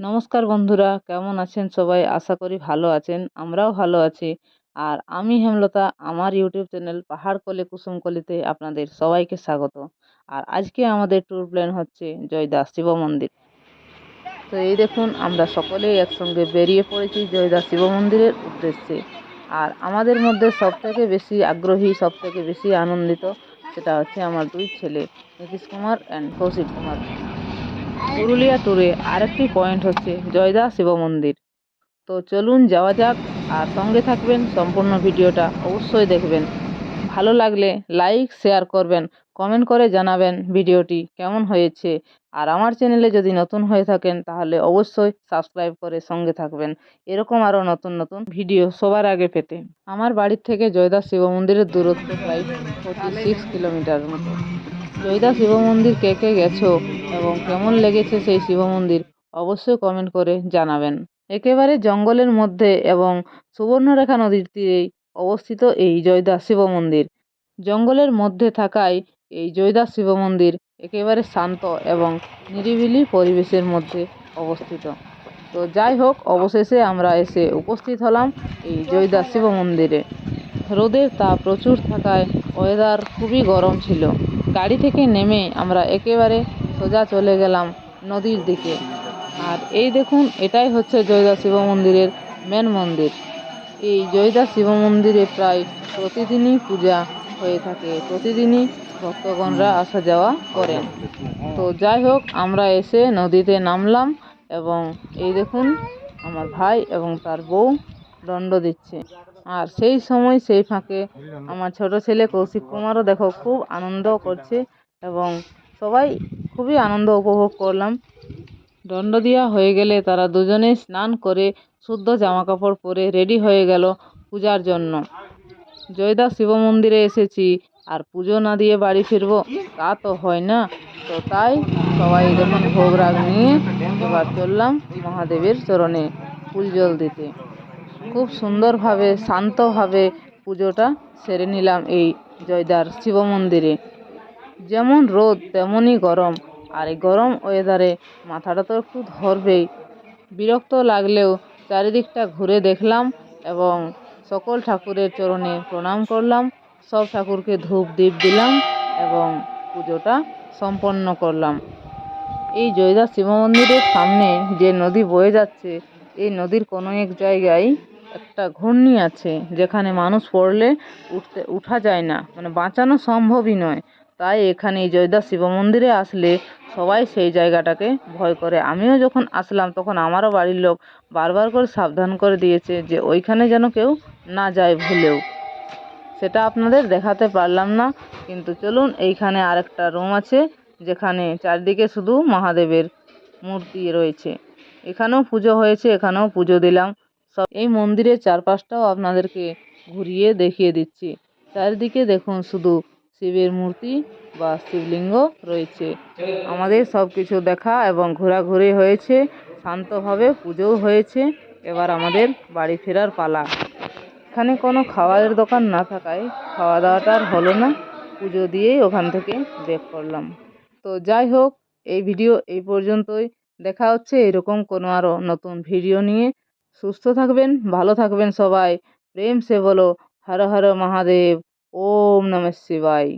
নমস্কার বন্ধুরা, কেমন আছেন সবাই? আশা করি ভালো আছেন, আমরাও ভালো আছি। আর আমি হেমলতা, আমার ইউটিউব চ্যানেল পাহাড় কলে কুসুম কলিতে আপনাদের সবাইকে স্বাগত। আর আজকে আমাদের ট্যুর প্ল্যান হচ্ছে জয়দাস শিব মন্দির। তো এই দেখুন, আমরা সকলেই একসঙ্গে বেরিয়ে পড়েছি জয়দাস শিব মন্দিরের উদ্দেশ্যে। আর আমাদের মধ্যে সবথেকে বেশি আগ্রহী, সবথেকে বেশি আনন্দিত সেটা হচ্ছে আমার দুই ছেলে, নীতিশ কুমার অ্যান্ড কৌশিক কুমার। পুরুলিয়া ট্যুরে আরেকটি পয়েন্ট হচ্ছে জয়দা শিব মন্দির। তো চলুন যাওয়া যাক আর সঙ্গে থাকবেন সম্পূর্ণ ভিডিওটা অবশ্যই দেখবেন। ভালো লাগলে লাইক শেয়ার করবেন কমেন্ট করে জানাবেন ভিডিওটি কেমন হয়েছে। আর আমার চ্যানেলে যদি নতুন হয়ে থাকেন তাহলে অবশ্যই সাবস্ক্রাইব করে সঙ্গে থাকবেন। এরকম আরও নতুন নতুন ভিডিও সবার আগে পেতে। আমার বাড়ির থেকে জয়দাস শিব মন্দিরের দূরত্ব প্রায় ফোর্টি সিক্স কিলোমিটার মতো। জয়দা শিব মন্দির কে কে গেছো এবং কেমন লেগেছে সেই শিব মন্দির অবশ্যই কমেন্ট করে জানাবেন। একেবারে জঙ্গলের মধ্যে এবং সুবর্ণরেখা নদীর তীরেই অবস্থিত এই জয়দাস শিব মন্দির জঙ্গলের মধ্যে থাকায় এই জয়দাস শিব মন্দির একেবারে শান্ত এবং নিরিবিলি পরিবেশের মধ্যে অবস্থিত। তো যাই হোক, অবশেষে আমরা এসে উপস্থিত হলাম এই জয়দাস শিব মন্দিরে রোদের তাপ প্রচুর থাকায় ওয়েদার খুবই গরম ছিল। গাড়ি থেকে নেমে আমরা একেবারে সোজা চলে গেলাম নদীর দিকে। আর এই দেখুন, এটাই হচ্ছে জয়দা শিব মন্দিরের মেন মন্দির। এই জয়দা শিব মন্দিরে প্রায় প্রতিদিনই পূজা হয়ে থাকে। প্রতিদিনই ভক্তগণরা আসা যাওয়া করেন। তো যাই হোক, আমরা এসে নদীতে নামলাম এবং এই দেখুন, আমার ভাই এবং তার বউ দণ্ড দিচ্ছে। আর সেই সময় সেই ফাঁকে আমার ছোট ছেলে কৌশিক কুমারও দেখো খুব আনন্দ করছে এবং সবাই খুবই আনন্দ উপভোগ করলাম। দণ্ড দেওয়া হয়ে গেলে তারা দুজনে স্নান করে শুদ্ধ জামা কাপড় পরে রেডি হয়ে গেল পূজার জন্য। জয়দা শিব মন্দিরে এসেছি আর পুজো না দিয়ে বাড়ি ফিরবো তা তো হয় না। তো তাই সবাই যখন ভোগ রাগ নিয়ে এবার চললাম মহাদেবের চরণে ফুল জল দিতে। খুব সুন্দরভাবে, শান্তভাবে পুজোটা সেরে নিলাম এই জয়দার শিব মন্দিরে। যেমন রোদ, তেমনই গরম। আর এই গরম ওয়েদারে মাথাটা তো একটু ধরবেই। বিরক্ত লাগলেও চারিদিকটা ঘুরে দেখলাম এবং সকল ঠাকুরের চরণে প্রণাম করলাম, সব ঠাকুরকে ধূপ দ্বীপ দিলাম এবং পুজোটা সম্পন্ন করলাম। এই জয়দাস শিব মন্দিরের সামনে যে নদী বয়ে যাচ্ছে, এই নদীর কোনো এক জায়গায় একটা ঘূর্ণি আছে যেখানে মানুষ পড়লে উঠতে, উঠা যায় না। মানে বাঁচানো সম্ভবই নয়। তাই এখানে এই জয়দাস শিব মন্দিরে আসলে সবাই সেই জায়গাটাকে ভয় করে। আমিও যখন আসলাম, তখন আমারও বাড়ির লোক বারবার করে সাবধান করে দিয়েছে যে ওইখানে যেন কেউ না যায় ভুলেও। সেটা আপনাদের দেখাতে পারলাম না, কিন্তু চলুন এইখানে আরেকটা রুম আছে, যেখানে চারদিকে শুধু মহাদেবের মূর্তি রয়েছে। এখানেও পুজো হয়েছে, এখানেও পুজো দিলাম। সব এই মন্দিরের চারপাশটাও আপনাদেরকে ঘুরিয়ে দেখিয়ে দিচ্ছি। চারিদিকে দেখুন শুধু শিবের মূর্তি বা শিবলিঙ্গ রয়েছে। আমাদের সব কিছু দেখা এবং ঘোরাঘুরি হয়েছে, শান্তভাবে পুজোও হয়েছে। এবার আমাদের বাড়ি ফেরার পালা। এখানে কোনো খাবারের দোকান না থাকায় খাওয়া দাওয়াটা আর হলো না। পুজো দিয়েই ওখান থেকে বেক করলাম। তো যাই হোক, এই ভিডিও এই পর্যন্তই। দেখা হচ্ছে এরকম কোনো আরও নতুন ভিডিও নিয়ে। সুস্থ থাকবেন ভালো থাকবেন সবাই। প্রেম সে বলো হর হর মহাদেব ওম নমঃ শিবায়।